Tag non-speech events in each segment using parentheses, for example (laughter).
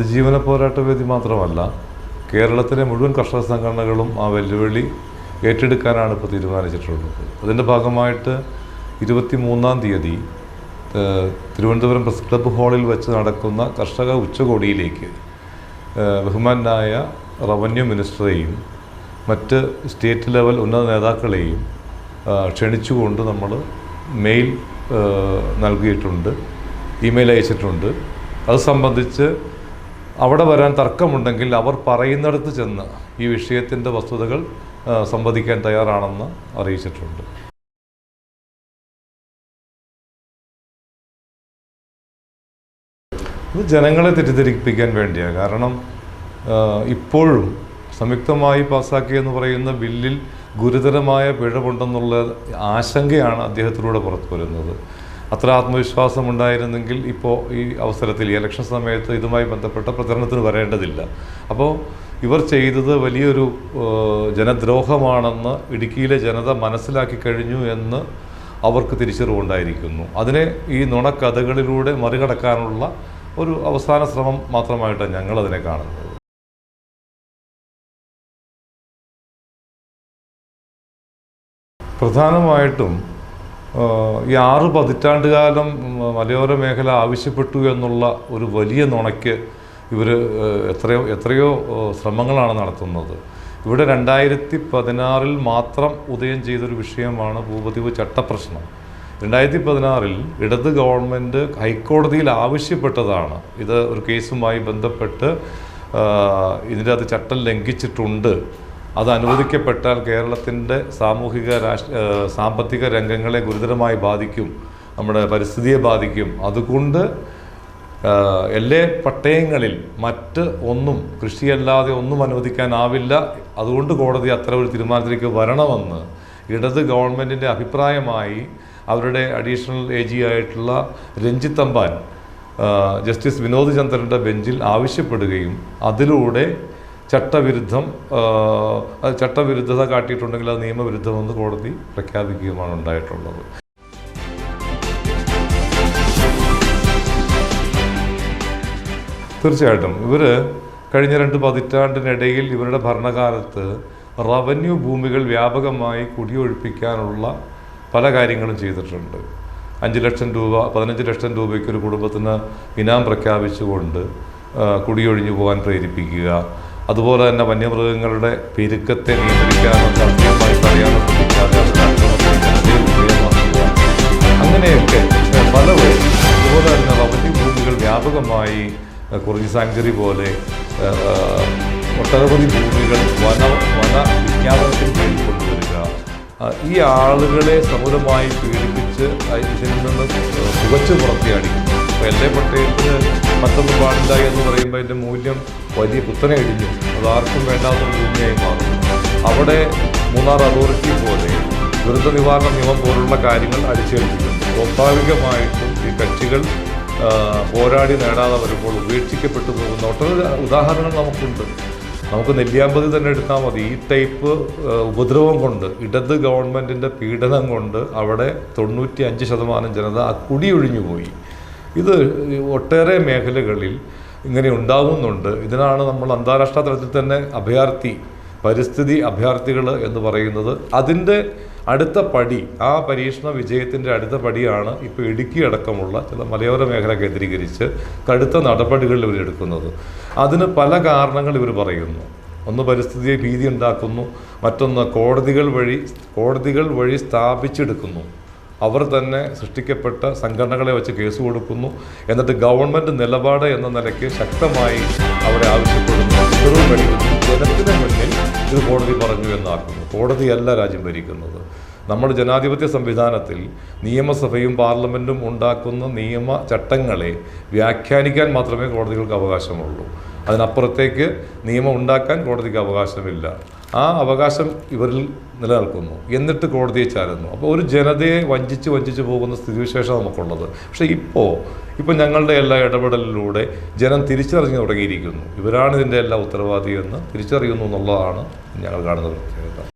അതിജീവന പോരാട്ട വേദി മാത്രമല്ല കേരളത്തിലെ മുഴുവൻ കർഷക സംഘടനകളും ആ വെല്ലുവിളി ഏറ്റെടുക്കാനാണ് ഇപ്പോൾ തീരുമാനിച്ചിട്ടുള്ളത്. അതിന്റെ ഭാഗമായിട്ട് ഇരുപത്തി മൂന്നാം തീയതി തിരുവനന്തപുരം പ്രസ് ക്ലബ്ബ് ഹാളിൽ വെച്ച് നടക്കുന്ന കർഷക ഉച്ചകോടിയിലേക്ക് ബഹുമാനായ റവന്യൂ മിനിസ്റ്ററെയും മറ്റ് സ്റ്റേറ്റ് ലെവൽ ഉന്നത നേതാക്കളെയും ക്ഷണിച്ചുകൊണ്ട് നമ്മൾ മെയിൽ നൽകിയിട്ടുണ്ട് ഇമെയിൽ അയച്ചിട്ടുണ്ട്. അത് സംബന്ധിച്ച് അവിടെ വരാൻ തർക്കമുണ്ടെങ്കിൽ അവർ പറയുന്നിടത്ത് ചെന്ന് ഈ വിഷയത്തിന്റെ വസ്തുതകൾ സംവദിക്കാൻ തയ്യാറാണെന്ന് അറിയിച്ചിട്ടുണ്ട്. ഇത് വേണ്ടിയാണ്. കാരണം ഇപ്പോഴും സംയുക്തമായി പാസ്സാക്കിയെന്ന് പറയുന്ന ബില്ലിൽ ഗുരുതരമായ പിഴവുണ്ടെന്നുള്ള ആശങ്കയാണ് അദ്ദേഹത്തിലൂടെ അത്ര ആത്മവിശ്വാസം ഉണ്ടായിരുന്നെങ്കിൽ ഇപ്പോൾ ഈ അവസരത്തിൽ ഈ ഇലക്ഷൻ സമയത്ത് ഇതുമായി ബന്ധപ്പെട്ട പ്രചരണത്തിന് വരേണ്ടതില്ല. അപ്പോൾ ഇവർ ചെയ്തത് വലിയൊരു ജനദ്രോഹമാണെന്ന് ഇടുക്കിയിലെ ജനത മനസ്സിലാക്കി കഴിഞ്ഞു എന്ന് അവർക്ക് തിരിച്ചറിവുണ്ടായിരിക്കുന്നു. അതിനെ ഈ നുണക്കഥകളിലൂടെ മറികടക്കാനുള്ള ഒരു അവസാന ശ്രമം മാത്രമായിട്ടാണ് ഞങ്ങളതിനെ കാണുന്നത്. പ്രധാനമായിട്ടും ഈ ആറ് പതിറ്റാണ്ട് കാലം ഉം, മലയോര മേഖല ആവശ്യപ്പെട്ടു എന്നുള്ള ഒരു വലിയ നുണയ്ക്ക് ഇവർ എത്രയോ എത്രയോ ശ്രമങ്ങളാണ് നടത്തുന്നത്. ഇവിടെ രണ്ടായിരത്തി പതിനാറിൽ മാത്രം ഉദയം ചെയ്തൊരു വിഷയമാണ് ഭൂപതിവ് ചട്ടപ്രശ്നം. രണ്ടായിരത്തി പതിനാറിൽ ഇടത് ഗവൺമെന്റ് ഹൈക്കോടതിയിൽ ആവശ്യപ്പെട്ടതാണ്. ഇത് ഒരു കേസുമായി ബന്ധപ്പെട്ട് ഇതിന്റെ അത് ചട്ടം ലംഘിച്ചിട്ടുണ്ട്. അത് അനുവദിക്കപ്പെട്ടാൽ കേരളത്തിന്റെ സാമൂഹിക രാഷ്ട്ര സാമ്പത്തിക രംഗങ്ങളെ ഗുരുതരമായി ബാധിക്കും നമ്മുടെ പരിസ്ഥിതിയെ ബാധിക്കും. അതുകൊണ്ട് എല്ലാ പട്ടയങ്ങളിൽ മറ്റ് ഒന്നും കൃഷിയല്ലാതെ ഒന്നും അനുവദിക്കാനാവില്ല. അതുകൊണ്ട് കോടതി അത്ര ഒരു തീരുമാനത്തിലേക്ക് വരണമെന്ന് ഇടത് ഗവൺമെന്റിന്റെ അഭിപ്രായമായി അവരുടെ അഡീഷണൽ എ ജി ആയിട്ടുള്ള രഞ്ജിത്ത് അമ്പാൻ ജസ്റ്റിസ് വിനോദ് ചന്ദ്രന്റെ ബെഞ്ചിൽ ആവശ്യപ്പെടുകയും അതിലൂടെ ചട്ടവിരുദ്ധം അത് ചട്ടവിരുദ്ധത കാട്ടിയിട്ടുണ്ടെങ്കിൽ അത് നിയമവിരുദ്ധമെന്ന് കോടതി പ്രഖ്യാപിക്കുകയുമാണ് ഉണ്ടായിട്ടുള്ളത്. തീർച്ചയായിട്ടും. ഇവർ കഴിഞ്ഞ രണ്ട് പതിറ്റാണ്ടിനിടയിൽ ഇവരുടെ ഭരണകാലത്ത് റവന്യൂ ഭൂമികൾ വ്യാപകമായി കുടിയൊഴിപ്പിക്കാനുള്ള പല കാര്യങ്ങളും ചെയ്തിട്ടുണ്ട്. അഞ്ച് ലക്ഷം രൂപ പതിനഞ്ച് ലക്ഷം രൂപയ്ക്ക് ഒരു കുടുംബത്തിന് ഇനാം പ്രഖ്യാപിച്ചുകൊണ്ട് കുടിയൊഴിഞ്ഞു പോകാൻ പ്രേരിപ്പിക്കുക അതുപോലെ തന്നെ വന്യമൃഗങ്ങളുടെ പെരുക്കത്തെ നിയന്ത്രിക്കാനോ ശാസ്ത്രീയമായി തടയാനോ അങ്ങനെയൊക്കെ പല അതുപോലെ തന്നെ റവന്യൂ ഭൂമികൾ വ്യാപകമായി കുറഞ്ഞ സാങ്കറി പോലെ ഒട്ടനവധി ഭൂമികൾ വന വന വിജ്ഞാപനത്തിന് വേണ്ടി കൊണ്ടുവരിക. ഈ ആളുകളെ സമൂലമായി പീഡിപ്പിച്ച് ഇതിൽ നിന്ന് പുകച്ചു പുറത്തിയാടി. ഇപ്പോൾ എൽ എ മറ്റൊന്നും പാടില്ല എന്ന് പറയുമ്പോൾ അതിന്റെ മൂല്യം വലിയ കുത്തനെ ഇടിഞ്ഞു. അത് ആർക്കും വേണ്ടാത്ത ഭൂമിയായി മാറും. അവിടെ മൂന്നാർ അതോറിറ്റി പോലെ ദുരന്ത നിവാരണ നിയമം പോലുള്ള കാര്യങ്ങൾ അടിച്ചേൽപ്പിക്കുന്നു സ്വാഭാവികമായിട്ടും ഈ കക്ഷികൾ പോരാടി നേടാതെ വരുമ്പോൾ ഉപേക്ഷിക്കപ്പെട്ടു പോകുന്ന ഒട്ടനവധി ഉദാഹരണങ്ങൾ നമുക്കുണ്ട്. നമുക്ക് നെല്ലിയാമ്പതി തന്നെ എടുത്താൽ മതി. ഈ ടൈപ്പ് ഉപദ്രവം കൊണ്ട് ഇടത് ഗവൺമെന്റിന്റെ പീഡനം കൊണ്ട് അവിടെ തൊണ്ണൂറ്റി അഞ്ച് ശതമാനം ജനത ആ കുടിയൊഴിഞ്ഞു പോയി ഇത് ഒട്ടേറെ മേഖലകളിൽ ഇങ്ങനെ ഉണ്ടാകുന്നുണ്ട് ഇതിനാണ് നമ്മൾ അന്താരാഷ്ട്ര തലത്തിൽ തന്നെ അഭയാർത്ഥി പരിസ്ഥിതി അഭയാർത്ഥികൾ എന്ന് പറയുന്നത്. അതിന്റെ അടുത്ത പടി ആ പരീക്ഷണ വിജയത്തിന്റെ അടുത്ത പടിയാണ് ഇപ്പോൾ ഇടുക്കി അടക്കമുള്ള ചില മലയോര മേഖല കേന്ദ്രീകരിച്ച് കടുത്ത നടപടികൾ ഇവർ എടുക്കുന്നത്. അതിന് പല കാരണങ്ങൾ ഇവർ പറയുന്നു. ഒന്ന് പരിസ്ഥിതിയെ ഭീതി ഉണ്ടാക്കുന്നു മറ്റൊന്ന് കോടതികൾ വഴി കോടതികൾ വഴി സ്ഥാപിച്ചെടുക്കുന്നു. അവർ തന്നെ സൃഷ്ടിക്കപ്പെട്ട സംഘടനകളെ വെച്ച് കേസ് കൊടുക്കുന്നു. എന്നിട്ട് ഗവൺമെന്റ് നിലപാട് എന്ന നിലയ്ക്ക് ശക്തമായി അവരെ ആവശ്യപ്പെടുന്നു. ജനത്തിന് മുന്നിൽ ഇത് കോടതി പറഞ്ഞു എന്നാക്കുന്നു. കോടതിയല്ല രാജ്യം ഭരിക്കുന്നത്. നമ്മുടെ ജനാധിപത്യ സംവിധാനത്തിൽ നിയമസഭയും പാർലമെന്റും ഉണ്ടാക്കുന്ന നിയമ ചട്ടങ്ങളെ വ്യാഖ്യാനിക്കാൻ മാത്രമേ കോടതികൾക്ക് അവകാശമുള്ളൂ. അതിനപ്പുറത്തേക്ക് നിയമം ഉണ്ടാക്കാൻ കോടതിക്ക് അവകാശമില്ല. ആ അവകാശം ഇവരിൽ നിലനിൽക്കുന്നു. എന്നിട്ട് കോടതിയെ ചാരുന്നു. അപ്പോൾ ഒരു ജനതയെ വഞ്ചിച്ച് വഞ്ചിച്ച് പോകുന്ന സ്ഥിതിവിശേഷം നമുക്കുള്ളത്. പക്ഷേ ഇപ്പോൾ ഇപ്പോൾ ഞങ്ങളുടെ എല്ലാ ഇടപെടലിലൂടെ ജനം തിരിച്ചറിഞ്ഞു തുടങ്ങിയിരിക്കുന്നു. ഇവരാണ് ഇതിന്റെ എല്ലാ ഉത്തരവാദി എന്ന് തിരിച്ചറിയുന്നു എന്നുള്ളതാണ് ഞങ്ങൾ കാണുന്ന പ്രത്യേകത.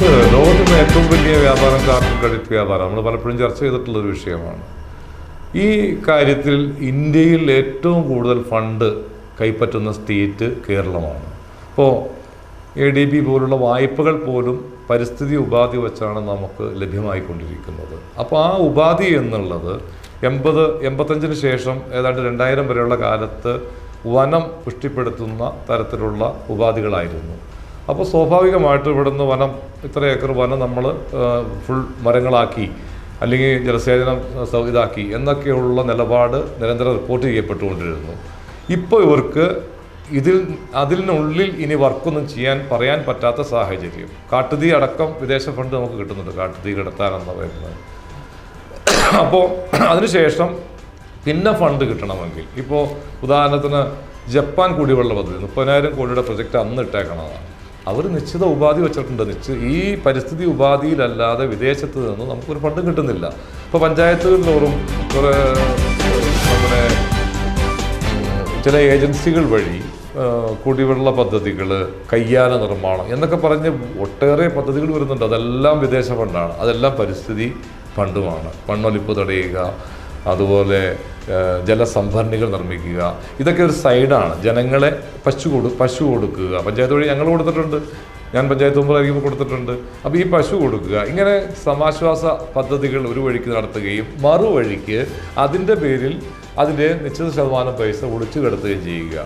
ലോകത്തിൽ ലോകത്ത് ഏറ്റവും വലിയ വ്യാപാരം കാർഷിക വ്യാപാരം. നമ്മൾ പലപ്പോഴും ചർച്ച ചെയ്തിട്ടുള്ള ഒരു വിഷയമാണ്. ഈ കാര്യത്തിൽ ഇന്ത്യയിൽ ഏറ്റവും കൂടുതൽ ഫണ്ട് കൈപ്പറ്റുന്ന സ്റ്റേറ്റ് കേരളമാണ്. അപ്പോൾ എ ഡി ബി പോലുള്ള വായ്പകൾ പോലും പരിസ്ഥിതി ഉപാധി വെച്ചാണ് നമുക്ക് ലഭ്യമായിക്കൊണ്ടിരിക്കുന്നത്. അപ്പോൾ ആ ഉപാധി എന്നുള്ളത് എൺപത് എൺപത്തഞ്ചിന് ശേഷം ഏതാണ്ട് രണ്ടായിരം വരെയുള്ള കാലത്ത് വനം പുഷ്ടിപ്പെടുത്തുന്ന തരത്തിലുള്ള ഉപാധികളായിരുന്നു. അപ്പോൾ സ്വാഭാവികമായിട്ട് ഇവിടുന്ന് വനം ഇത്ര ഏക്കർ വനം നമ്മൾ ഫുൾ മരങ്ങളാക്കി അല്ലെങ്കിൽ ജലസേചനം ഇതാക്കി എന്നൊക്കെയുള്ള നിലപാട് നിരന്തരം റിപ്പോർട്ട് ചെയ്യപ്പെട്ടുകൊണ്ടിരുന്നു. ഇപ്പോൾ ഇവർക്ക് ഇതിൽ അതിനുള്ളിൽ ഇനി വർക്കൊന്നും ചെയ്യാൻ പറയാൻ പറ്റാത്ത സാഹചര്യം. കാട്ടുതീ അടക്കം വിദേശ ഫണ്ട് നമുക്ക് കിട്ടുന്നുണ്ട് കാട്ടുതീ കിടത്താനെന്ന് പറയുന്നത്. അപ്പോൾ അതിനുശേഷം പിന്നെ ഫണ്ട് കിട്ടണമെങ്കിൽ ഇപ്പോൾ ഉദാഹരണത്തിന് ജപ്പാൻ കുടിവെള്ള പദ്ധതി മുപ്പതിനായിരം കോടിയുടെ പ്രൊജക്റ്റ് അന്ന് ഇട്ടേക്കണതാണ്. അവർ നിശ്ചിത ഉപാധി വെച്ചിട്ടുണ്ട്. നിശ്ചിത ഈ പരിസ്ഥിതി ഉപാധിയിലല്ലാതെ വിദേശത്ത് നിന്ന് നമുക്കൊരു ഫണ്ട് കിട്ടുന്നില്ല. ഇപ്പോൾ പഞ്ചായത്തുകൾ തോറും കുറേ നമ്മുടെ ചില ഏജൻസികൾ വഴി കുടിവെള്ള പദ്ധതികൾ കയ്യാല നിർമ്മാണം എന്നൊക്കെ പറഞ്ഞ് ഒട്ടേറെ പദ്ധതികൾ വരുന്നുണ്ട്. അതെല്ലാം വിദേശ ഫണ്ടാണ്. അതെല്ലാം പരിസ്ഥിതി ഫണ്ടുമാണ്. മണ്ണൊലിപ്പ് തടയുക അതുപോലെ ജലസംഭരണികൾ നിർമ്മിക്കുക. ഇതൊക്കെ ഒരു സൈഡാണ്. ജനങ്ങളെ പശു കൊടു പശു കൊടുക്കുക. പഞ്ചായത്ത് വഴി ഞങ്ങൾ കൊടുത്തിട്ടുണ്ട്. ഞാൻ പഞ്ചായത്ത് മുമ്പായിരിക്കുമ്പോൾ കൊടുത്തിട്ടുണ്ട്. അപ്പോൾ ഈ പശു കൊടുക്കുക. ഇങ്ങനെ സമാശ്വാസ പദ്ധതികൾ ഒരു വഴിക്ക് നടത്തുകയും മറുവഴിക്ക് അതിന്റെ പേരിൽ അതിന്റെ നിശ്ചിത ശതമാനം പൈസ ഒളിച്ചു കിടത്തുകയും ചെയ്യുക.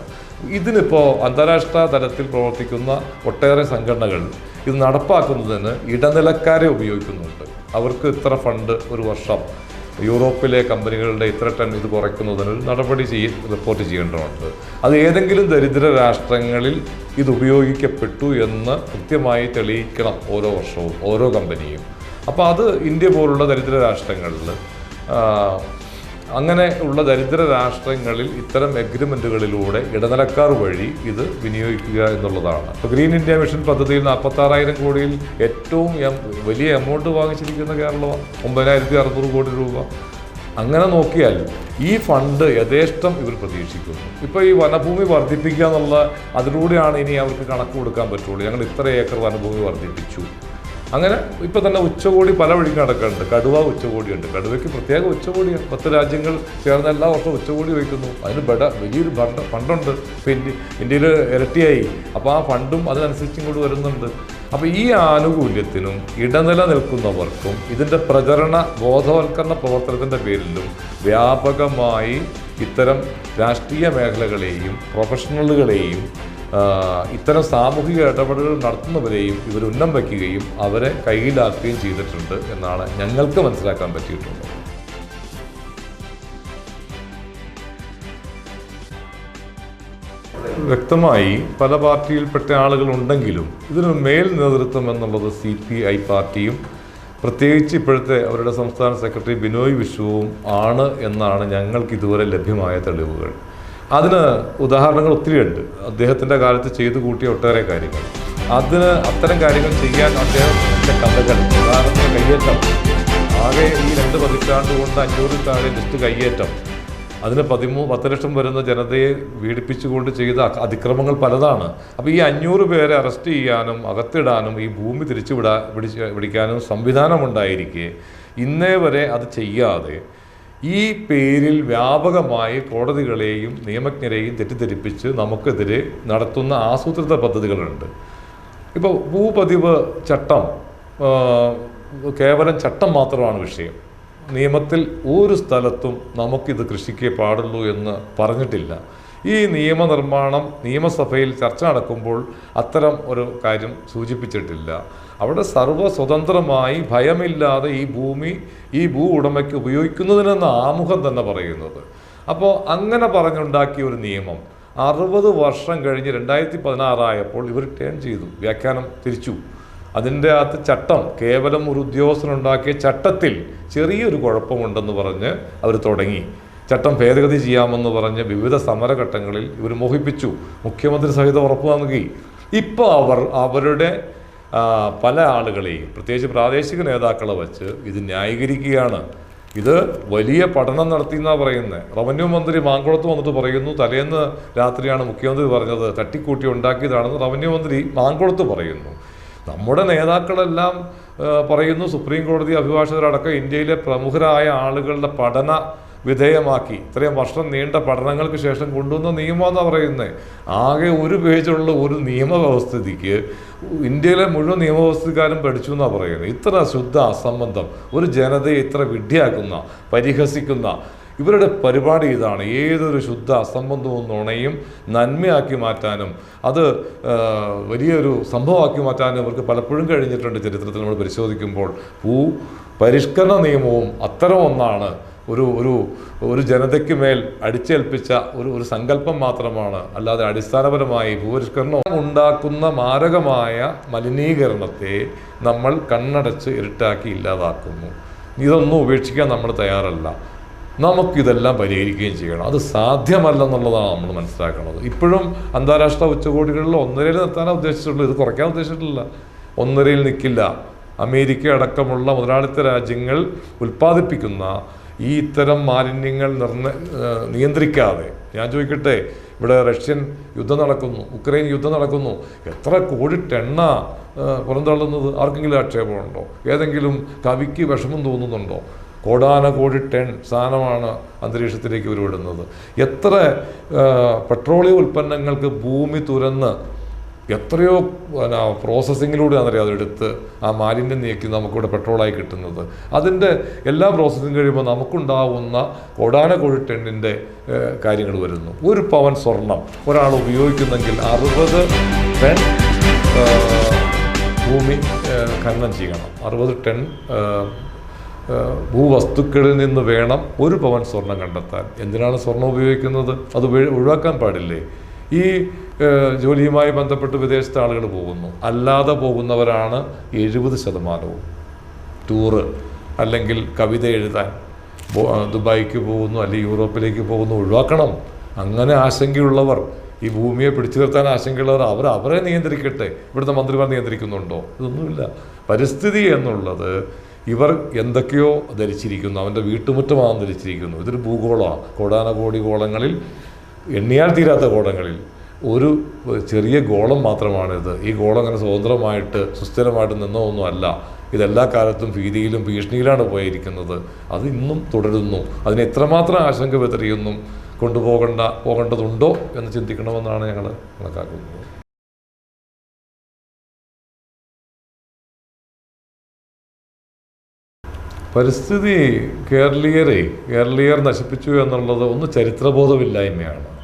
ഇതിനിപ്പോൾ അന്താരാഷ്ട്ര തലത്തിൽ പ്രവർത്തിക്കുന്ന ഒട്ടേറെ സംഘടനകൾ ഇത് നടപ്പാക്കുന്നതിന് ഇടനിലക്കാരെ ഉപയോഗിക്കുന്നുണ്ട്. അവർക്ക് ഇത്ര ഫണ്ട് ഒരു വർഷം. യൂറോപ്പിലെ കമ്പനികളുടെ ഇത്ര ടൺ ഇത് കുറയ്ക്കുന്നതിന് നടപടി ചെയ്യ റിപ്പോർട്ട് ചെയ്യേണ്ടതുണ്ട്. അത് ഏതെങ്കിലും ദരിദ്ര രാഷ്ട്രങ്ങളിൽ ഇത് ഉപയോഗിക്കപ്പെട്ടു എന്ന് കൃത്യമായി തെളിയിക്കണം ഓരോ വർഷവും ഓരോ കമ്പനിയും. അപ്പോൾ അത് ഇന്ത്യ പോലുള്ള ദരിദ്ര രാഷ്ട്രങ്ങളിൽ അങ്ങനെ ഉള്ള ദരിദ്ര രാഷ്ട്രങ്ങളിൽ ഇത്തരം എഗ്രിമെന്റുകളിലൂടെ ഇടനിലക്കാർ വഴി ഇത് വിനിയോഗിക്കുക എന്നുള്ളതാണ്. ഗ്രീൻ ഇന്ത്യ മിഷൻ പദ്ധതിയിൽ നാൽപ്പത്താറായിരം കോടിയിൽ ഏറ്റവും വലിയ എമൗണ്ട് വാങ്ങിച്ചിരിക്കുന്ന കേരളമാണ് ഒമ്പതിനായിരത്തി അറുന്നൂറ് കോടി രൂപ. അങ്ങനെ നോക്കിയാൽ ഈ ഫണ്ട് യഥേഷ്ടം ഇവർ പ്രതീക്ഷിക്കുന്നു. ഇപ്പോൾ ഈ വനഭൂമി വർദ്ധിപ്പിക്കുക എന്നുള്ള അതിലൂടെയാണ് ഇനി അവർക്ക് കണക്ക് കൊടുക്കാൻ പറ്റുള്ളൂ. ഞങ്ങൾ ഇത്ര ഏക്കർ വനഭൂമി വർദ്ധിപ്പിച്ചു. അങ്ങനെ ഇപ്പോൾ തന്നെ ഉച്ചകോടി പല വഴിക്ക് നടക്കുന്നുണ്ട് കടുവ ഉച്ചകോടിയുണ്ട്. കടുവയ്ക്ക് പ്രത്യേക ഉച്ചകോടിയാണ്. പത്ത് രാജ്യങ്ങൾ ചേർന്ന് എല്ലാ വർഷവും ഉച്ചകോടി വയ്ക്കുന്നു. അതിന് ബട വലിയൊരു ഫണ്ട് ഫണ്ടുണ്ട്. ഇപ്പോൾ ഇന്ത്യ ഇന്ത്യയിൽ ഇരട്ടിയായി. അപ്പോൾ ആ ഫണ്ടും അതിനനുസരിച്ച് ഇങ്ങോട്ട് വരുന്നുണ്ട്. അപ്പോൾ ഈ ആനുകൂല്യത്തിനും ഇടനില നിൽക്കുന്നവർക്കും ഇതിന്റെ പ്രചരണ ബോധവൽക്കരണ പ്രവർത്തനത്തിന്റെ പേരിലും വ്യാപകമായി ഇത്തരം രാഷ്ട്രീയ മേഖലകളെയും പ്രൊഫഷണലുകളെയും ഇത്തരം സാമൂഹിക ഇടപെടലുകൾ നടത്തുന്നവരെയും ഇവർ ഉന്നം വയ്ക്കുകയും അവരെ കയ്യിലാക്കുകയും ചെയ്തിട്ടുണ്ട് എന്നാണ് ഞങ്ങൾക്ക് മനസ്സിലാക്കാൻ പറ്റിയിട്ടുള്ളത്. വ്യക്തമായി പല പാർട്ടിയിൽപ്പെട്ട ആളുകൾ ഉണ്ടെങ്കിലും ഇതിന് മേൽ നേതൃത്വം എന്നുള്ളത് സി പി ഐ പാർട്ടിയും പ്രത്യേകിച്ച് ഇപ്പോഴത്തെ അവരുടെ സംസ്ഥാന സെക്രട്ടറി ബിനോയ് വിശ്വവും ആണ് എന്നാണ് ഞങ്ങൾക്ക് ഇതുവരെ ലഭ്യമായ തെളിവുകൾ. അതിന് ഉദാഹരണങ്ങൾ ഒത്തിരിയുണ്ട് അദ്ദേഹത്തിന്റെ കാലത്ത് ചെയ്തു കൂട്ടിയ ഒട്ടേറെ കാര്യങ്ങൾ. അതിന് അത്തരം കാര്യങ്ങൾ ചെയ്യാൻ അദ്ദേഹത്തിന്റെ കഥകൾ ഉദാഹരണത്തിന് കയ്യേറ്റം. ആകെ ഈ രണ്ട് പതിറ്റാണ്ട് കൊണ്ട് അഞ്ഞൂറിൽ താഴെ ലിസ്റ്റ് കയ്യേറ്റം. അതിന് പതിമൂ പത്ത് ലക്ഷം വരുന്ന ജനതയെ പീഡിപ്പിച്ചുകൊണ്ട് ചെയ്ത അതിക്രമങ്ങൾ പലതാണ്. അപ്പോൾ ഈ അഞ്ഞൂറ് പേരെ അറസ്റ്റ് ചെയ്യാനും അകത്തിടാനും ഈ ഭൂമി തിരിച്ചുവിടാ പിടിച്ച് പിടിക്കാനും സംവിധാനമുണ്ടായിരിക്കെ ഇന്നേ വരെ അത് ചെയ്യാതെ ഈ പേരിൽ വ്യാപകമായി കോടതികളെയും നിയമജ്ഞരെയും തെറ്റിദ്ധരിപ്പിച്ച് നമുക്കെതിരെ നടത്തുന്ന ആസൂത്രിത പദ്ധതികളുണ്ട്. ഇപ്പോൾ ഭൂപതിവ് ചട്ടം കേവലം ചട്ടം മാത്രമാണ് വിഷയം. നിയമത്തിൽ ഒരു സ്ഥലത്തും നമുക്കിത് കൃഷിക്ക് പാടുള്ളൂ എന്ന് പറഞ്ഞിട്ടില്ല. ഈ നിയമനിർമ്മാണം നിയമസഭയിൽ ചർച്ച നടക്കുമ്പോൾ അത്തരം ഒരു കാര്യം സൂചിപ്പിച്ചിട്ടില്ല. അവിടെ സർവ സ്വതന്ത്രമായി ഭയമില്ലാതെ ഈ ഭൂമി ഈ ഭൂ ഉടമയ്ക്ക് ഉപയോഗിക്കുന്നതിനെന്ന ആമുഖം തന്നെ പറയുന്നത്. അപ്പോൾ അങ്ങനെ പറഞ്ഞുണ്ടാക്കിയ ഒരു നിയമം അറുപത് വർഷം കഴിഞ്ഞ് രണ്ടായിരത്തി പതിനാറായപ്പോൾ ഇവർ ടേൺ ചെയ്തു വ്യാഖ്യാനം തിരിച്ചു. അതിന്റെ അകത്ത് ചട്ടം കേവലം ഒരു ഉദ്യോഗസ്ഥനുണ്ടാക്കിയ ചട്ടത്തിൽ ചെറിയൊരു കുഴപ്പമുണ്ടെന്ന് പറഞ്ഞ് അവർ തുടങ്ങി. ചട്ടം ഭേദഗതി ചെയ്യാമെന്ന് പറഞ്ഞ് വിവിധ സമരഘട്ടങ്ങളിൽ ഇവർ മോഹിപ്പിച്ചു. മുഖ്യമന്ത്രി സഹിതം ഉറപ്പ് നൽകി. ഇപ്പോൾ അവർ അവരുടെ പല ആളുകളെയും പ്രത്യേകിച്ച് പ്രാദേശിക നേതാക്കളെ വച്ച് ഇത് ന്യായീകരിക്കുകയാണ്. ഇത് വലിയ പഠനം നടത്തി എന്നാ പറയുന്നത് റവന്യൂ മന്ത്രി മാങ്കുളത്ത് വന്നിട്ട് പറയുന്നു തലേന്ന് രാത്രിയാണ് മുഖ്യമന്ത്രി പറഞ്ഞത് തട്ടിക്കൂട്ടി ഉണ്ടാക്കിയതാണെന്ന് റവന്യൂ മന്ത്രി മാങ്കുളത്ത് പറയുന്നു. നമ്മുടെ നേതാക്കളെല്ലാം പറയുന്നു സുപ്രീം കോടതി അഭിഭാഷകരടക്കം ഇന്ത്യയിലെ പ്രമുഖരായ ആളുകളുടെ പഠന വിധേയമാക്കി. ഇത്രയും വർഷം നീണ്ട പഠനങ്ങൾക്ക് ശേഷം കൊണ്ടുവന്ന നിയമമെന്നാണ് പറയുന്നത് ആകെ ഒരു പേജുള്ള ഒരു നിയമവ്യവസ്ഥിതിക്ക് ഇന്ത്യയിലെ മുഴുവൻ നിയമവ്യവസ്ഥക്കാരും പഠിച്ചു എന്നാണ് പറയുന്നത് ഇത്ര ശുദ്ധ അസംബന്ധം ഒരു ജനതയെ ഇത്ര വിഡ്ഢിയാക്കുന്ന പരിഹസിക്കുന്ന ഇവരുടെ പരിപാടി ഇതാണ്. ഏതൊരു ശുദ്ധ അസംബന്ധവും നുണയും നന്മയാക്കി മാറ്റാനും അത് വലിയൊരു സംഭവമാക്കി മാറ്റാനും ഇവർക്ക് പലപ്പോഴും കഴിഞ്ഞിട്ടുണ്ട് ചരിത്രത്തിൽ നമ്മൾ പരിശോധിക്കുമ്പോൾ. ഭൂ പരിഷ്കരണ നിയമവും അത്തരം ഒന്നാണ്. ഒരു ഒരു ഒരു ജനതയ്ക്ക് മേൽ അടിച്ചേൽപ്പിച്ച ഒരു ഒരു സങ്കല്പം മാത്രമാണ്. അല്ലാതെ അടിസ്ഥാനപരമായി ഭൂപരിഷ്കരണം ഉണ്ടാക്കുന്ന മാരകമായ മലിനീകരണത്തെ നമ്മൾ കണ്ണടച്ച് ഇരുട്ടാക്കി ഇല്ലാതാക്കുന്നു. ഇതൊന്നും ഉപേക്ഷിക്കാൻ നമ്മൾ തയ്യാറല്ല. നമുക്കിതെല്ലാം പരിഹരിക്കുകയും ചെയ്യണം. അത് സാധ്യമല്ല എന്നുള്ളതാണ് നമ്മൾ മനസ്സിലാക്കുന്നത്. ഇപ്പോഴും അന്താരാഷ്ട്ര ഉച്ചകോടികളിൽ ഒന്നരയിൽ നിർത്താനാണ് ഉദ്ദേശിച്ചിട്ടുള്ളത്. ഇത് കുറയ്ക്കാൻ ഉദ്ദേശിച്ചിട്ടില്ല. ഒന്നരയിൽ നിൽക്കില്ല. അമേരിക്ക അടക്കമുള്ള മുതലാളിത്ത രാജ്യങ്ങൾ ഉൽപ്പാദിപ്പിക്കുന്ന ഈ ഇത്തരം മാലിന്യങ്ങൾ നിർണ നിയന്ത്രിക്കാതെ. ഞാൻ ചോദിക്കട്ടെ ഇവിടെ റഷ്യൻ യുദ്ധം നടക്കുന്നു ഉക്രൈൻ യുദ്ധം നടക്കുന്നു. എത്ര കോടി ടെണ്ണ പുറന്തള്ളുന്നത്? ആർക്കെങ്കിലും ആക്ഷേപമുണ്ടോ? ഏതെങ്കിലും കവിക്ക് വിഷമം തോന്നുന്നുണ്ടോ? കോടാന കോടി ടെൺ സാധനമാണ് അന്തരീക്ഷത്തിലേക്ക് ഉരുവിടുന്നത്. വിടുന്നത് എത്ര പെട്രോളിയം ഉൽപ്പന്നങ്ങൾക്ക് ഭൂമി തുരന്ന് എത്രയോ പിന്നെ പ്രോസസ്സിങ്ങിലൂടെയാണ് അറിയാം അതെടുത്ത് ആ മാലിന്യം നീക്കി നമുക്കിവിടെ പെട്രോളായി കിട്ടുന്നത്. അതിന്റെ എല്ലാ പ്രോസസ്സിങ് കഴിയുമ്പോൾ നമുക്കുണ്ടാവുന്ന കൊടാന ടണ്ണിന്റെ കാര്യങ്ങൾ വരുന്നു. ഒരു പവൻ സ്വർണം ഒരാൾ ഉപയോഗിക്കുന്നെങ്കിൽ അറുപത് ടെൻ ഭൂമി ഖനനം ചെയ്യണം. അറുപത് ഏഹ്, ഭൂവസ്തുക്കളിൽ നിന്ന് വേണം ഒരു പവൻ സ്വർണം കണ്ടെത്താൻ. എന്തിനാണ് സ്വർണം ഉപയോഗിക്കുന്നത്? അത് ഒഴിവാക്കാൻ പാടില്ലേ? ഈ ജോലിയുമായി ബന്ധപ്പെട്ട് വിദേശത്തെ ആളുകൾ പോകുന്നു. അല്ലാതെ പോകുന്നവരാണ് എഴുപത് ശതമാനവും. ടൂറ് അല്ലെങ്കിൽ കവിത എഴുതാൻ ദുബായിക്ക് പോകുന്നു അല്ലെങ്കിൽ യൂറോപ്പിലേക്ക് പോകുന്നു ഒഴിവാക്കണം. അങ്ങനെ ആശങ്കയുള്ളവർ ഈ ഭൂമിയെ പിടിച്ചു നിർത്താൻ ആശങ്കയുള്ളവർ അവർ അവരെ നിയന്ത്രിക്കട്ടെ. ഇവിടുത്തെ മന്ത്രിമാർ നിയന്ത്രിക്കുന്നുണ്ടോ? ഇതൊന്നുമില്ല. പരിസ്ഥിതി എന്നുള്ളത് ഇവർ എന്തൊക്കെയോ ധരിച്ചിരിക്കുന്നു. അവന്റെ വീട്ടുമുറ്റമാണെന്ന് ധരിച്ചിരിക്കുന്നു. ഇതൊരു ഭൂഗോളമാണ്. കോടാനകോടി ഗോളങ്ങളിൽ എണ്ണിയാൽ തീരാത്ത ഗോളങ്ങളിൽ ഒരു ചെറിയ ഗോളം മാത്രമാണിത്. ഈ ഗോളം അങ്ങനെ സ്വതന്ത്രമായിട്ട് സുസ്ഥിരമായിട്ട് നിന്നതൊന്നുമല്ല. ഇതെല്ലാ കാലത്തും ഭീതിയിലും ഭീഷണിയിലാണ് പോയിരിക്കുന്നത്. അത് ഇന്നും തുടരുന്നു. അതിനെ എത്രമാത്രം ആശങ്ക വിതറിയൊന്നും കൊണ്ടുപോകേണ്ട പോകേണ്ടതുണ്ടോ എന്ന് ചിന്തിക്കണമെന്നാണ് ഞങ്ങൾ കണക്കാക്കുന്നത്. പരിസ്ഥിതി നശിപ്പിച്ചു എന്നുള്ളത് ഒന്ന്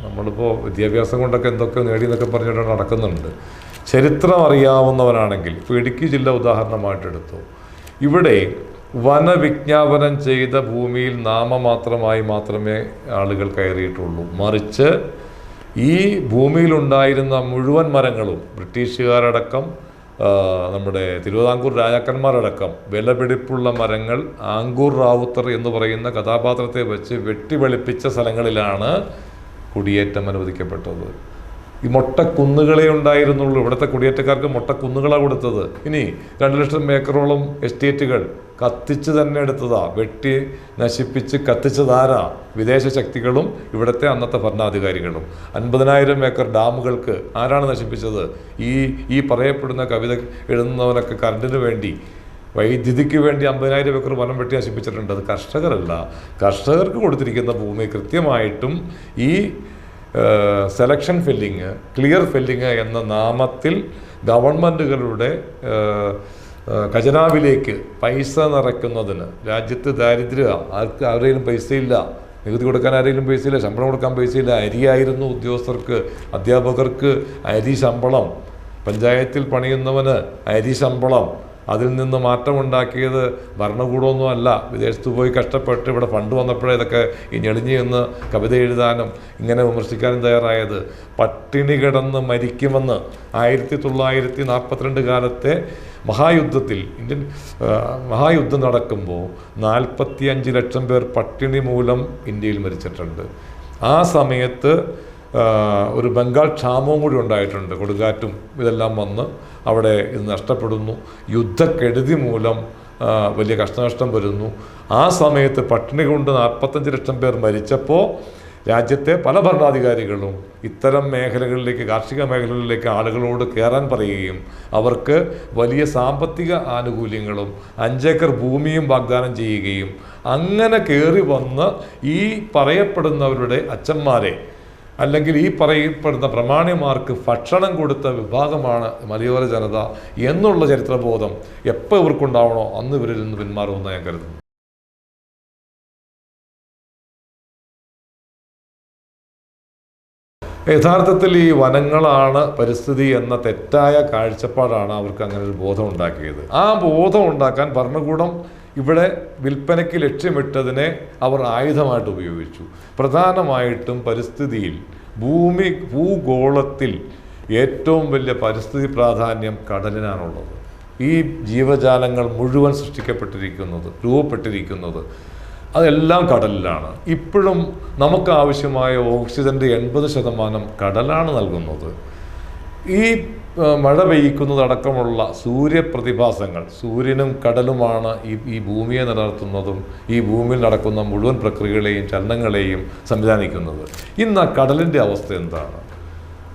നമ്മളിപ്പോൾ വിദ്യാഭ്യാസം കൊണ്ടൊക്കെ എന്തൊക്കെ നേടിയെന്നൊക്കെ പറഞ്ഞിട്ട് നടക്കുന്നുണ്ട്. ചരിത്രം അറിയാവുന്നവരാണെങ്കിൽ ഇപ്പോൾ ഇടുക്കി ജില്ല ഉദാഹരണമായിട്ടെടുത്തു ഇവിടെ വനവിജ്ഞാപനം ചെയ്ത ഭൂമിയിൽ നാമമാത്രമായി മാത്രമേ ആളുകൾ കയറിയിട്ടുള്ളൂ. മറിച്ച് ഈ ഭൂമിയിലുണ്ടായിരുന്ന മുഴുവൻ മരങ്ങളും ബ്രിട്ടീഷുകാരടക്കം നമ്മുടെ തിരുവിതാംകൂർ രാജാക്കന്മാരടക്കം വിലപിടിപ്പുള്ള മരങ്ങൾ ആങ്കൂർ റാവുത്തർ എന്ന് പറയുന്ന കഥാപാത്രത്തെ വെച്ച് വെട്ടിവെളിപ്പിച്ച സ്ഥലങ്ങളിലാണ് കുടിയേറ്റം അനുവദിക്കപ്പെട്ടത്. ഈ മൊട്ടക്കുന്നുകളെ ഉണ്ടായിരുന്നുള്ളൂ. ഇവിടുത്തെ കുടിയേറ്റക്കാർക്ക് മൊട്ടക്കുന്നുകളാണ് കൊടുത്തത്. ഇനി രണ്ട് ലക്ഷം ഏക്കറോളം എസ്റ്റേറ്റുകൾ കത്തിച്ച് തന്നെ എടുത്തതാ. വെട്ടി നശിപ്പിച്ച് കത്തിച്ചതാരാ? വിദേശ ശക്തികളും ഇവിടുത്തെ അന്നത്തെ ഭരണാധികാരികളും. അൻപതിനായിരം ഏക്കർ ഡാമുകൾക്ക് ആരാണ് നശിപ്പിച്ചത്? ഈ ഈ പറയപ്പെടുന്ന കവിത എഴുതുന്നവനൊക്കെ കറണ്ടിന് വേണ്ടി വൈദ്യുതിക്ക് വേണ്ടി അമ്പതിനായിരം ഏക്കർ വനം വെട്ടി നശിപ്പിച്ചിട്ടുണ്ട്. അത് കർഷകരല്ല. കർഷകർക്ക് കൊടുത്തിരിക്കുന്ന ഭൂമി കൃത്യമായിട്ടും ഈ സെലക്ഷൻ ഫില്ലിങ് ക്ലിയർ ഫില്ലിങ് എന്ന നാമത്തിൽ ഗവൺമെന്റുകളുടെ ഖജനാവിലേക്ക് പൈസ നിറയ്ക്കുന്നതിന് രാജ്യത്ത് ദാരിദ്ര്യ ആർക്ക് ആരുടെയും പൈസയില്ല നികുതി കൊടുക്കാൻ ആരെങ്കിലും പൈസയില്ല ശമ്പളം കൊടുക്കാൻ പൈസയില്ല അരിയായിരുന്നു ഉദ്യോഗസ്ഥർക്ക് അധ്യാപകർക്ക് അരി ശമ്പളം പഞ്ചായത്തിൽ പണിയുന്നവന് അരി ശമ്പളം അതിൽ നിന്ന് മാറ്റമുണ്ടാക്കിയത് ഭരണകൂടമൊന്നും അല്ല വിദേശത്ത് പോയി കഷ്ടപ്പെട്ട് ഇവിടെ ഫണ്ട് വന്നപ്പോഴേ ഇതൊക്കെ ഈ ഞെളിഞ്ഞ് എന്ന് കവിത എഴുതാനും ഇങ്ങനെ വിമർശിക്കാനും തയ്യാറായത്. പട്ടിണി കിടന്ന് മരിക്കുമെന്ന് ആയിരത്തി തൊള്ളായിരത്തി നാൽപ്പത്തിരണ്ട് കാലത്തെ മഹായുദ്ധത്തിൽ ഇന്ത്യൻ മഹായുദ്ധം നടക്കുമ്പോൾ നാൽപ്പത്തി അഞ്ച് ലക്ഷം പേർ പട്ടിണി മൂലം ഇന്ത്യയിൽ മരിച്ചിട്ടുണ്ട്. ആ സമയത്ത് ഒരു ബംഗാൾ ക്ഷാമവും കൂടി ഉണ്ടായിട്ടുണ്ട്. കൊടുങ്കാറ്റും ഇതെല്ലാം വന്ന് അവിടെ നഷ്ടപ്പെടുന്നു. യുദ്ധക്കെടുതി മൂലം വലിയ കഷ്ടനഷ്ടം വരുന്നു. ആ സമയത്ത് പട്ടിണി കൊണ്ട് നാൽപ്പത്തഞ്ച് ലക്ഷം പേർ മരിച്ചപ്പോൾ രാജ്യത്തെ പല ഭരണാധികാരികളും ഇത്തരം മേഖലകളിലേക്ക് കാർഷിക മേഖലകളിലേക്ക് ആളുകളോട് കയറാൻ പറയുകയും അവർക്ക് വലിയ സാമ്പത്തിക ആനുകൂല്യങ്ങളും അഞ്ചേക്കർ ഭൂമിയും വാഗ്ദാനം ചെയ്യുകയും അങ്ങനെ കയറി വന്ന് ഈ പറയപ്പെടുന്നവരുടെ അച്ഛന്മാരെ അല്ലെങ്കിൽ ഈ പറയപ്പെടുന്ന പ്രമാണിമാർക്ക് ഭക്ഷണം കൊടുത്ത വിഭാഗമാണ് മലയോര ജനത എന്നുള്ള ചരിത്രബോധം എപ്പോൾ ഇവർക്കുണ്ടാവണോ അന്ന് ഇവരിൽ നിന്ന് പിന്മാറുമെന്ന് ഞാൻ കരുതുന്നു. യഥാർത്ഥത്തിൽ ഈ വനങ്ങളാണ് പരിസ്ഥിതി എന്ന തെറ്റായ കാഴ്ചപ്പാടാണ് അവർക്ക് അങ്ങനെ ഒരു ബോധം ഉണ്ടാക്കിയത്. ആ ബോധം ഉണ്ടാക്കാൻ ഭരണകൂടം ഇവിടെ വിൽപ്പനയ്ക്ക് ലക്ഷ്യമിട്ടതിനെ അവർ ആയുധമായിട്ട് ഉപയോഗിച്ചു. പ്രധാനമായിട്ടും പരിസ്ഥിതിയിൽ ഭൂമി ഭൂഗോളത്തിൽ ഏറ്റവും വലിയ പരിസ്ഥിതി പ്രാധാന്യം കടലിനാണുള്ളത്. ഈ ജീവജാലങ്ങൾ മുഴുവൻ സൃഷ്ടിക്കപ്പെട്ടിരിക്കുന്നത് രൂപപ്പെട്ടിരിക്കുന്നത് അതെല്ലാം കടലിലാണ്. ഇപ്പോഴും നമുക്ക് ആവശ്യമായ ഓക്സിജന്റെ എൺപത് ശതമാനം കടലാണ് നൽകുന്നത്. ഈ മഴ പെയ്യിക്കുന്നതടക്കമുള്ള സൂര്യപ്രതിഭാസങ്ങൾ. സൂര്യനും കടലുമാണ് ഈ ഈ ഭൂമിയെ നിലനിർത്തുന്നതും ഈ ഭൂമിയിൽ നടക്കുന്ന മുഴുവൻ പ്രക്രിയകളെയും ചലനങ്ങളെയും സംവിധാനിക്കുന്നത്. ഇന്ന് ആ കടലിന്റെ അവസ്ഥ എന്താണ്?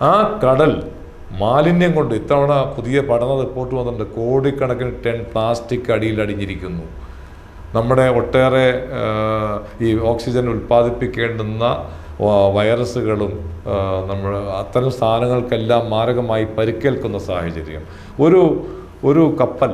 ആ കടൽ മാലിന്യം കൊണ്ട് ഇത്തവണ പുതിയ പഠന റിപ്പോർട്ട് വന്നിട്ടുണ്ട്. കോടിക്കണക്കിന് ടൺ പ്ലാസ്റ്റിക് അടിയിൽ അടിഞ്ഞിരിക്കുന്നു. നമ്മുടെ ഒട്ടേറെ ഈ ഓക്സിജൻ ഉൽപ്പാദിപ്പിക്കേണ്ടുന്ന വൈറസുകളും നമ്മൾ അത്തരം സ്ഥാനങ്ങൾക്കെല്ലാം മാരകമായി പരിക്കേൽക്കുന്ന സാഹചര്യം. ഒരു ഒരു കപ്പൽ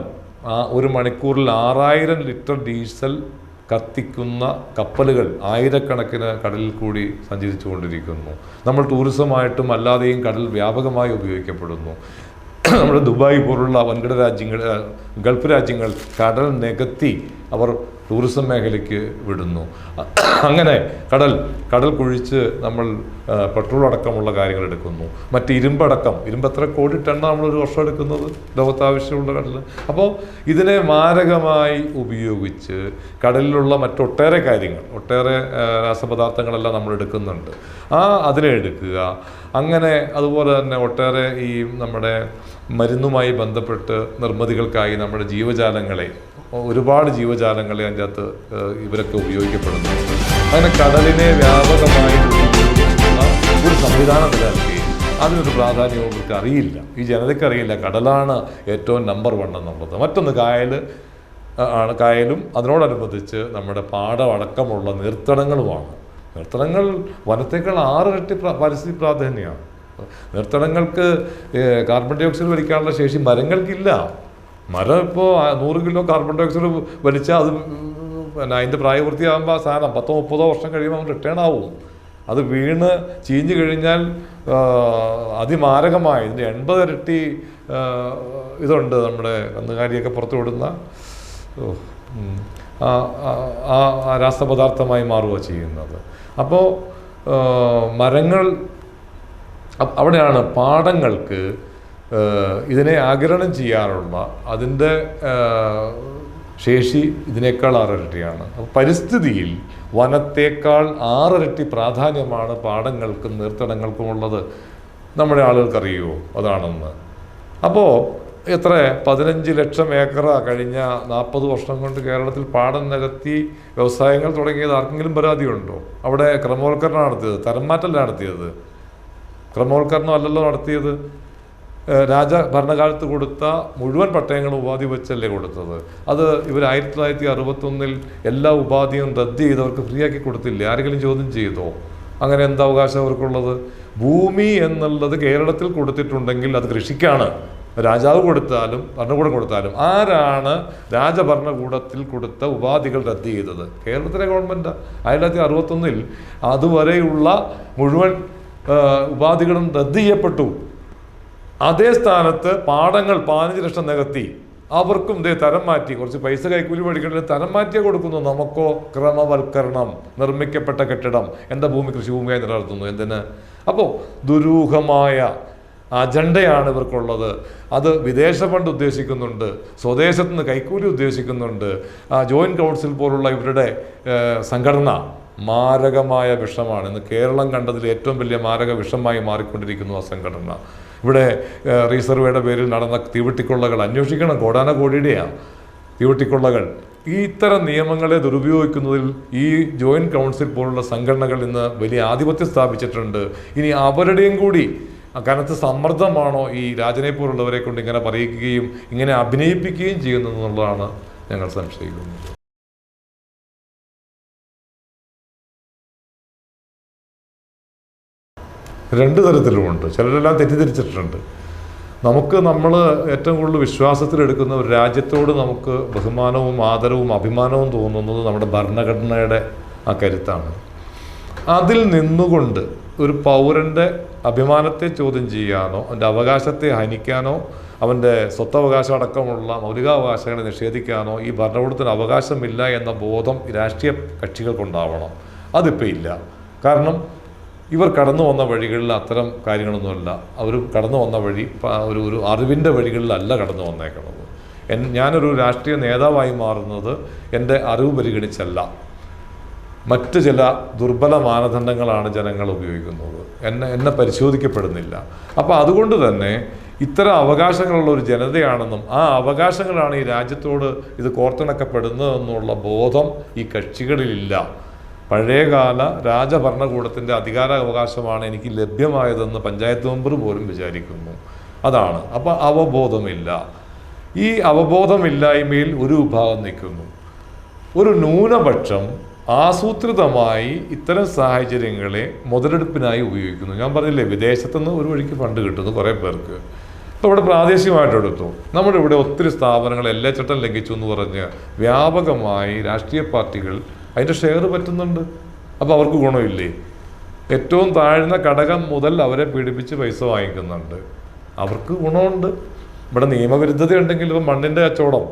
ഒരു മണിക്കൂറിൽ ആറായിരം ലിറ്റർ ഡീസൽ കത്തിക്കുന്ന കപ്പലുകൾ ആയിരക്കണക്കിന് കടലിൽ കൂടി സഞ്ചരിച്ചു കൊണ്ടിരിക്കുന്നു. നമ്മൾ ടൂറിസമായിട്ടും അല്ലാതെയും കടൽ വ്യാപകമായി ഉപയോഗിക്കപ്പെടുന്നു. (clears throat) നമ്മുടെ ദുബായ് പോലുള്ള വൻകിട രാജ്യങ്ങൾ ഗൾഫ് രാജ്യങ്ങൾ കടൽ നികത്തി അവർ ടൂറിസം മേഖലയ്ക്ക് വിടുന്നു. അങ്ങനെ കടൽ കടൽ കുഴിച്ച് നമ്മൾ പെട്രോൾ അടക്കമുള്ള കാര്യങ്ങൾ എടുക്കുന്നു. മറ്റ് ഇരുമ്പടക്കം ഇരുമ്പ് എത്ര കോടി ടണ്ണ നമ്മൾ ഒരു വർഷം എടുക്കുന്നത് ലോകത്ത് ആവശ്യമുള്ള കടൽ. അപ്പോൾ ഇതിനെ മാരകമായി ഉപയോഗിച്ച് കടലിലുള്ള മറ്റൊട്ടേറെ കാര്യങ്ങൾ ഒട്ടേറെ രാസപദാർത്ഥങ്ങളെല്ലാം നമ്മൾ എടുക്കുന്നുണ്ട്. ആ അതിനെ എടുക്കുക. അങ്ങനെ അതുപോലെ തന്നെ ഒട്ടേറെ ഈ നമ്മുടെ മരുന്നുമായി ബന്ധപ്പെട്ട് നിർമ്മിതികൾക്കായി നമ്മുടെ ജീവജാലങ്ങളെ ഒരുപാട് ജീവജാലങ്ങളെ അതിന്റെ അകത്ത് ഇവരൊക്കെ ഉപയോഗിക്കപ്പെടുന്നു. അങ്ങനെ കടലിനെ വ്യാപകമായി ഒരു സംവിധാനം നിലനിൽക്കുകയും അതിനൊരു പ്രാധാന്യവും ഇവർക്ക് അറിയില്ല. ഈ ജനതയ്ക്ക് അറിയില്ല കടലാണ് ഏറ്റവും നമ്പർ വൺ എന്നുള്ളത്. മറ്റൊന്ന് കായൽ ആണ്. കായലും അതിനോടനുബന്ധിച്ച് നമ്മുടെ പാടമടക്കമുള്ള നീർത്തടങ്ങളുമാണ് നീർത്തടങ്ങൾ വനത്തേക്കാൾ ആറിരട്ടി പ്ര- പരിസ്ഥിതി പ്രാധാന്യമാണ് നീർത്തടങ്ങൾക്ക് കാർബൺ ഡൈ ഓക്സൈഡ് വലിക്കാനുള്ള ശേഷി മരങ്ങൾക്കില്ല. മരം ഇപ്പോൾ നൂറ് കിലോ കാർബൺ ഡൈ ഓക്സൈഡ് വലിച്ചാൽ അത് പിന്നെ അതിന്റെ പ്രായപൂർത്തിയാകുമ്പോൾ ആ സാധനം പത്തോ മുപ്പതോ വർഷം കഴിയുമ്പോൾ അവൻ റിട്ടേൺ ആവും. അത് വീണ് ചീഞ്ഞു കഴിഞ്ഞാൽ അതിമാരകമായി. ഇതിന്റെ എൺപത് ഇരട്ടി ഇതുണ്ട് നമ്മുടെ കന്നുകാലിയൊക്കെ പുറത്തു വിടുന്ന. ആ രാസപദാർത്ഥമായി മാറുക ചെയ്യുന്നത്. അപ്പോൾ മരങ്ങൾ അവിടെയാണ് പാടങ്ങൾക്ക് ഇതിനെ ആഗിരണം ചെയ്യാനുള്ള അതിന്റെ ശേഷി ഇതിനേക്കാൾ ആറിരട്ടിയാണ്. പരിസ്ഥിതിയിൽ വനത്തേക്കാൾ ആറിരട്ടി പ്രാധാന്യമാണ് പാടങ്ങൾക്കും നീർത്തടങ്ങൾക്കും ഉള്ളത്. നമ്മുടെ ആളുകൾക്കറിയുമോ അതാണെന്ന്. അപ്പോൾ എത്ര? പതിനഞ്ച് ലക്ഷം ഏക്കറ കഴിഞ്ഞ നാൽപ്പത് വർഷം കൊണ്ട് കേരളത്തിൽ പാടം നികത്തി വ്യവസായങ്ങൾ തുടങ്ങിയത് ആർക്കെങ്കിലും പരാതിയുണ്ടോ? അവിടെ ക്രമവൽക്കരണം നടത്തിയത് തരംമാറ്റല്ല നടത്തിയത്. ക്രമവൽക്കരണം അല്ലല്ലോ നടത്തിയത്. രാജ ഭരണകാലത്ത് കൊടുത്ത മുഴുവൻ പട്ടയങ്ങളും ഉപാധി വെച്ചല്ലേ കൊടുത്തത്. അത് ഇവർ ആയിരത്തി തൊള്ളായിരത്തി അറുപത്തൊന്നിൽ എല്ലാ ഉപാധിയും റദ്ദ് ചെയ്തവർക്ക് ഫ്രീ ആക്കി കൊടുത്തില്ലേ? ആരെങ്കിലും ചോദ്യം ചെയ്തോ? അങ്ങനെ എന്താ അവകാശം അവർക്കുള്ളത്? ഭൂമി എന്നുള്ളത് കേരളത്തിൽ കൊടുത്തിട്ടുണ്ടെങ്കിൽ അത് കൃഷിക്കാണ്. രാജാവ് കൊടുത്താലും ഭരണകൂടം കൊടുത്താലും. ആരാണ് രാജഭരണകൂടത്തിൽ കൊടുത്ത ഉപാധികൾ റദ്ദ് ചെയ്തത്? കേരളത്തിലെ ഗവൺമെന്റ് ആയിരത്തി തൊള്ളായിരത്തി അറുപത്തൊന്നിൽ അതുവരെയുള്ള മുഴുവൻ ഉപാധികളും റദ്ദ് ചെയ്യപ്പെട്ടു. അതേ സ്ഥാനത്ത് പാടങ്ങൾ പതിനഞ്ച് ലക്ഷം നികത്തി. അവർക്കും ദേ തരം മാറ്റി. കുറച്ച് പൈസ കൈക്കൂലി മേടിക്കേണ്ടത് തരം മാറ്റിയേ കൊടുക്കുന്നു. നമുക്കോ ക്രമവൽക്കരണം നിർമ്മിക്കപ്പെട്ട കെട്ടിടം എന്റെ ഭൂമി കൃഷിഭൂമിയായി നിലനിർത്തുന്നു എന്തിന്? അപ്പോൾ ദുരൂഹമായ അജണ്ടയാണ് ഇവർക്കുള്ളത്. അത് വിദേശ ഫണ്ട് ഉദ്ദേശിക്കുന്നുണ്ട് സ്വദേശത്ത് നിന്ന് കൈക്കൂലി ഉദ്ദേശിക്കുന്നുണ്ട്. ജോയിന്റ് കൗൺസിൽ പോലുള്ള ഇവരുടെ സംഘടന മാരകമായ വിഷമാണ്. ഇന്ന് കേരളം കണ്ടതിൽ ഏറ്റവും വലിയ മാരക വിഷമായി മാറിക്കൊണ്ടിരിക്കുന്നു ആ സംഘടന. ഇവിടെ റീസർവേയുടെ പേരിൽ നടന്ന തീവെട്ടിക്കൊള്ളകൾ അന്വേഷിക്കണം. കോടാന കോടിയുടെയാണ് തീവെട്ടിക്കൊള്ളകൾ. ഈ ഇത്തരം നിയമങ്ങളെ ദുരുപയോഗിക്കുന്നതിൽ ഈ ജോയിന്റ് കൗൺസിൽ പോലുള്ള സംഘടനകൾ ഇന്ന് വലിയ ആധിപത്യം സ്ഥാപിച്ചിട്ടുണ്ട്. ഇനി അവരുടെയും കൂടി കനത്ത സമ്മർദ്ദമാണോ ഈ രാജനെ പോലുള്ളവരെ കൊണ്ട് ഇങ്ങനെ പറയിക്കുകയും ഇങ്ങനെ അഭിനയിപ്പിക്കുകയും ചെയ്യുന്നത് എന്നുള്ളതാണ് ഞങ്ങൾ സംശയിക്കുന്നത്. രണ്ട് തരത്തിലുമുണ്ട്. ചിലരെല്ലാം തെറ്റിദ്ധരിച്ചിട്ടുണ്ട്. നമുക്ക് നമ്മൾ ഏറ്റവും കൂടുതൽ വിശ്വാസത്തിലെടുക്കുന്ന ഒരു രാജ്യത്തോട് നമുക്ക് ബഹുമാനവും ആദരവും അഭിമാനവും തോന്നുന്നത് നമ്മുടെ ഭരണഘടനയുടെ ആ കരുത്താണ്. അതിൽ നിന്നുകൊണ്ട് ഒരു പൗരന്റെ അഭിമാനത്തെ ചോദ്യം ചെയ്യാനോ അവന്റെ അവകാശത്തെ ഹനിക്കാനോ അവന്റെ സ്വത്തവകാശം അടക്കമുള്ള മൗലികാവകാശങ്ങളെ നിഷേധിക്കാനോ ഈ ഭരണകൂടത്തിന് അവകാശമില്ല എന്ന ബോധം രാഷ്ട്രീയ കക്ഷികൾക്കുണ്ടാവണം. അതിപ്പോൾ ഇല്ല. കാരണം ഇവർ കടന്നു വന്ന വഴികളിൽ അത്തരം കാര്യങ്ങളൊന്നുമല്ല. അവർ കടന്നു വന്ന വഴി ഒരു ഒരു അറിവിന്റെ വഴികളിലല്ല കടന്നു വന്നേക്കുന്നത് എൻ ഞാനൊരു രാഷ്ട്രീയ നേതാവായി മാറുന്നത് എന്റെ അറിവ് പരിഗണിച്ചല്ല. മറ്റ് ചില ദുർബല മാനദണ്ഡങ്ങളാണ് ജനങ്ങൾ ഉപയോഗിക്കുന്നത്. എന്നെ എന്നെ പരിശോധിക്കപ്പെടുന്നില്ല. അപ്പോൾ അതുകൊണ്ട് തന്നെ ഇത്തരം അവകാശങ്ങളുള്ള ഒരു ജനതയാണെന്നും ആ അവകാശങ്ങളാണ് ഈ രാജ്യത്തോട് ഇത് കോർത്തിണക്കപ്പെടുന്നതെന്നുള്ള ബോധം ഈ കക്ഷികളിലില്ല. പഴയകാല രാജഭരണകൂടത്തിന്റെ അധികാരാവകാശമാണ് എനിക്ക് ലഭ്യമായതെന്ന് പഞ്ചായത്ത് മെമ്പർ പോലും വിചാരിക്കുന്നു. അതാണ്. അപ്പോൾ അവബോധമില്ല. ഈ അവബോധമില്ലായ്മയിൽ ഒരു വിഭാഗം നിൽക്കുന്നു. ഒരു ന്യൂനപക്ഷം ആസൂത്രിതമായി ഇത്തരം സാഹചര്യങ്ങളെ മുതലെടുപ്പിനായി ഉപയോഗിക്കുന്നു. ഞാൻ പറഞ്ഞില്ലേ വിദേശത്തുനിന്ന് ഒരു വഴിക്ക് ഫണ്ട് കിട്ടുന്നു കുറേ പേർക്ക്. ഇപ്പോൾ ഇവിടെ പ്രാദേശികമായിട്ട് എടുത്തു. നമ്മുടെ ഇവിടെ ഒത്തിരി സ്ഥാപനങ്ങൾ എല്ലാ ചട്ടം ലംഘിച്ചു എന്ന് പറഞ്ഞ് വ്യാപകമായി രാഷ്ട്രീയ പാർട്ടികൾ അതിന്റെ ഷെയർ പറ്റുന്നുണ്ട്. അപ്പോൾ അവർക്ക് ഗുണമില്ലേ? ഏറ്റവും താഴ്ന്ന ഘടകം മുതൽ അവരെ പീഡിപ്പിച്ച് പൈസ വാങ്ങിക്കുന്നുണ്ട്. അവർക്ക് ഗുണമുണ്ട്. ഇവിടെ നിയമവിരുദ്ധത ഉണ്ടെങ്കിൽ ഇപ്പം മണ്ണിന്റെ കച്ചവടം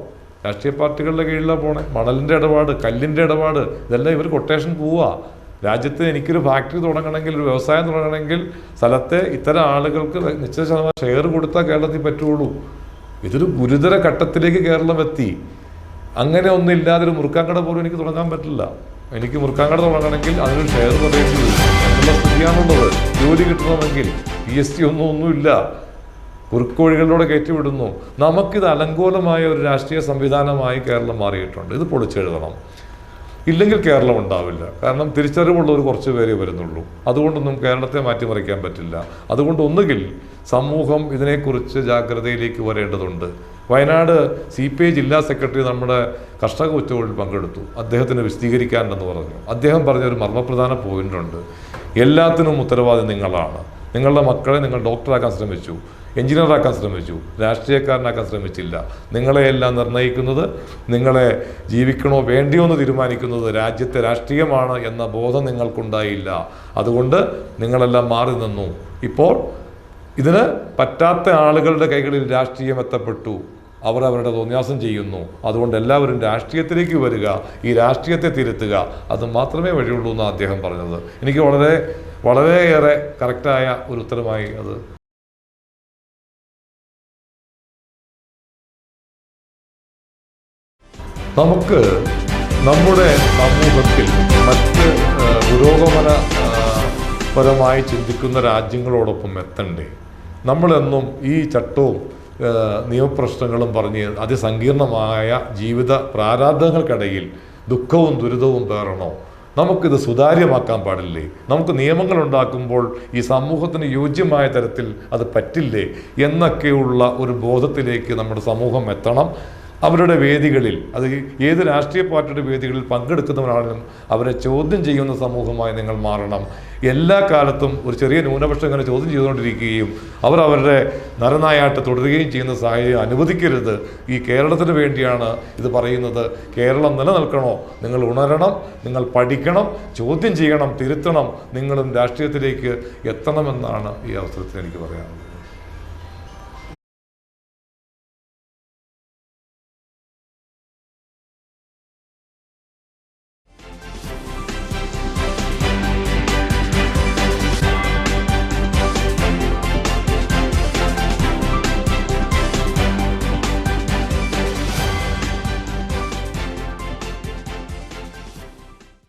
രാഷ്ട്രീയ പാർട്ടികളുടെ കീഴിലാണ് പോണേ. മണലിന്റെ ഇടപാട് കല്ലിന്റെ ഇടപാട് ഇതെല്ലാം ഇവർ കൊട്ടേഷൻ പോവുക രാജ്യത്ത് എനിക്കൊരു ഫാക്ടറി തുടങ്ങണമെങ്കിൽ ഒരു വ്യവസായം തുടങ്ങണമെങ്കിൽ സ്ഥലത്തെ ഇത്തരം ആളുകൾക്ക് നിശ്ചിത ശതമാനം ഷെയർ കൊടുത്താൽ കേരളത്തിൽ പറ്റുള്ളൂ. ഇതൊരു ഗുരുതര ഘട്ടത്തിലേക്ക് കേരളം എത്തി. അങ്ങനെ ഒന്നും ഇല്ലാതെ ഒരു മുറുക്കാങ്കട പോലും എനിക്ക് തുടങ്ങാൻ പറ്റില്ല. എനിക്ക് മുറുക്കാങ്കട തുടങ്ങണമെങ്കിൽ അതിനൊരു ഷെയർ പറയേണ്ടി സ്ഥിതിയാണുള്ളത്. ജോലി കിട്ടണമെങ്കിൽ പി എസ് ടി ഒന്നും ഒന്നുമില്ല. കുറുക്കോഴികളിലൂടെ കയറ്റിവിടുന്നു. നമുക്കിത് അലങ്കോലമായ ഒരു രാഷ്ട്രീയ സംവിധാനമായി കേരളം മാറിയിട്ടുണ്ട്. ഇത് പൊളിച്ചെഴുതണം. ഇല്ലെങ്കിൽ കേരളം ഉണ്ടാവില്ല. കാരണം തിരിച്ചറിവുള്ളവർ കുറച്ച് പേരേ വരുന്നുള്ളൂ. അതുകൊണ്ടൊന്നും കേരളത്തെ മാറ്റിമറിക്കാൻ പറ്റില്ല. അതുകൊണ്ട് ഒന്നുകിൽ സമൂഹം ഇതിനെക്കുറിച്ച് ജാഗ്രതയിലേക്ക് വരേണ്ടതുണ്ട്. വയനാട് സി പി ഐ ജില്ലാ സെക്രട്ടറി നമ്മുടെ കർഷക ഉച്ചകോടിയിൽ പങ്കെടുത്തു. അദ്ദേഹത്തിന് വിശദീകരിക്കാനുണ്ടെന്ന് പറഞ്ഞു. അദ്ദേഹം പറഞ്ഞ ഒരു മർമ്മപ്രധാന പോയിന്റുണ്ട് എല്ലാത്തിനും ഉത്തരവാദി നിങ്ങളാണ്. നിങ്ങളുടെ മക്കളെ നിങ്ങൾ ഡോക്ടറാക്കാൻ ശ്രമിച്ചു എഞ്ചിനീയറാക്കാൻ ശ്രമിച്ചു രാഷ്ട്രീയക്കാരനാക്കാൻ ശ്രമിച്ചില്ല. നിങ്ങളെയെല്ലാം നിർണയിക്കുന്നത് നിങ്ങളെ ജീവിക്കണോ വേണ്ടിയോ എന്ന് തീരുമാനിക്കുന്നത് രാജ്യത്തെ രാഷ്ട്രീയമാണ് എന്ന ബോധം നിങ്ങൾക്കുണ്ടായില്ല. അതുകൊണ്ട് നിങ്ങളെല്ലാം മാറി നിന്നു. ഇപ്പോൾ ഇതിന് പറ്റാത്ത ആളുകളുടെ കൈകളിൽ രാഷ്ട്രീയം എത്തപ്പെട്ടു. അവർ അവരുടെ തോന്നിയാസം ചെയ്യുന്നു. അതുകൊണ്ട് എല്ലാവരും രാഷ്ട്രീയത്തിലേക്ക് വരിക ഈ രാഷ്ട്രീയത്തെ തിരുത്തുക അത് മാത്രമേ വഴിയുള്ളൂ എന്ന് അദ്ദേഹം പറഞ്ഞത്. എനിക്ക് വളരെ വളരെയേറെ കറക്റ്റായ ഒരു ഉത്തരമായി അത് പരമായി നമ്മളെന്നും ഈ ചട്ടവും നിയമപ്രശ്നങ്ങളും പറഞ്ഞ് അതിസങ്കീർണമായ ജീവിത പ്രാരാബ്ധങ്ങൾക്കിടയിൽ ദുഃഖവും ദുരിതവും പേറണോ നമുക്കിത് സുതാര്യമാക്കാൻ പാടില്ലേ? നമുക്ക് നിയമങ്ങൾ ഉണ്ടാക്കുമ്പോൾ ഈ സമൂഹത്തിന് യോജ്യമായ തരത്തിൽ അത് പറ്റില്ലേ? എന്നൊക്കെയുള്ള ഒരു ബോധത്തിലേക്ക് നമ്മുടെ സമൂഹം എത്തണം. അവരുടെ വേദികളിൽ അത് ഏത് രാഷ്ട്രീയ പാർട്ടിയുടെ വേദികളിൽ പങ്കെടുക്കുന്നവരാണെങ്കിലും അവരെ ചോദ്യം ചെയ്യുന്ന സമൂഹമായി നിങ്ങൾ മാറണം. എല്ലാ കാലത്തും ഒരു ചെറിയ ന്യൂനപക്ഷം ഇങ്ങനെ ചോദ്യം ചെയ്തുകൊണ്ടിരിക്കുകയും അവർ അവരുടെ നരനായാട്ട് തുടരുകയും ചെയ്യുന്ന സാഹചര്യം അനുവദിക്കരുത്. ഈ കേരളത്തിന് വേണ്ടിയാണ് ഇത് പറയുന്നത്. കേരളം നിലനിൽക്കണോ? നിങ്ങൾ ഉണരണം നിങ്ങൾ പഠിക്കണം ചോദ്യം ചെയ്യണം തിരുത്തണം നിങ്ങളും രാഷ്ട്രീയത്തിലേക്ക് എത്തണമെന്നാണ് ഈ അവസരത്തിൽ എനിക്ക് പറയാനുള്ളത്.